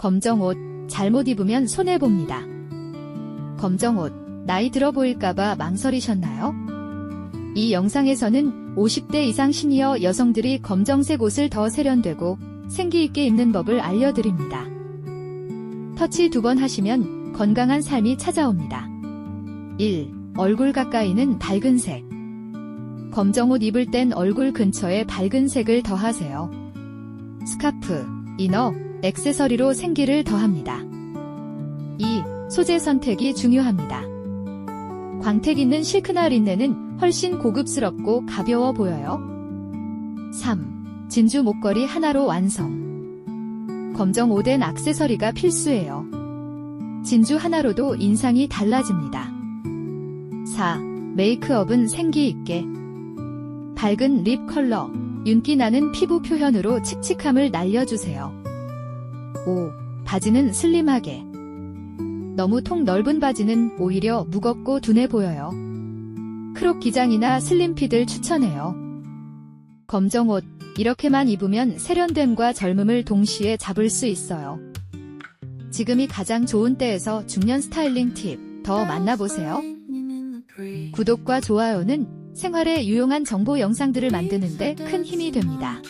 검정 옷 잘못 입으면 손해봅니다. 검정 옷 나이 들어 보일까봐 망설이셨나요? 이 영상에서는 50대 이상 시니어 여성들이 검정색 옷을 더 세련되고 생기 있게 입는 법을 알려드립니다. 터치 두 번 하시면 건강한 삶이 찾아옵니다. 1. 얼굴 가까이는 밝은 색. 검정 옷 입을 땐 얼굴 근처에 밝은 색을 더하세요. 스카프, 이너, 액세서리로 생기를 더합니다. 2. 소재 선택이 중요합니다. 광택 있는 실크나 린넨은 훨씬 고급스럽고 가벼워 보여요. 3. 진주 목걸이 하나로 완성. 검정 오덴 액세서리가 필수예요. 진주 하나로도 인상이 달라집니다. 4. 메이크업은 생기 있게. 밝은 립 컬러, 윤기 나는 피부 표현으로 칙칙함을 날려주세요. 5. 바지는 슬림하게. 너무 통 넓은 바지는 오히려 무겁고 둔해 보여요. 크롭 기장이나 슬림핏을 추천해요. 검정 옷, 이렇게만 입으면 세련됨과 젊음을 동시에 잡을 수 있어요. 지금이 가장 좋은 때에서 중년 스타일링 팁, 더 만나보세요. 구독과 좋아요는 생활에 유용한 정보 영상들을 만드는데 큰 힘이 됩니다.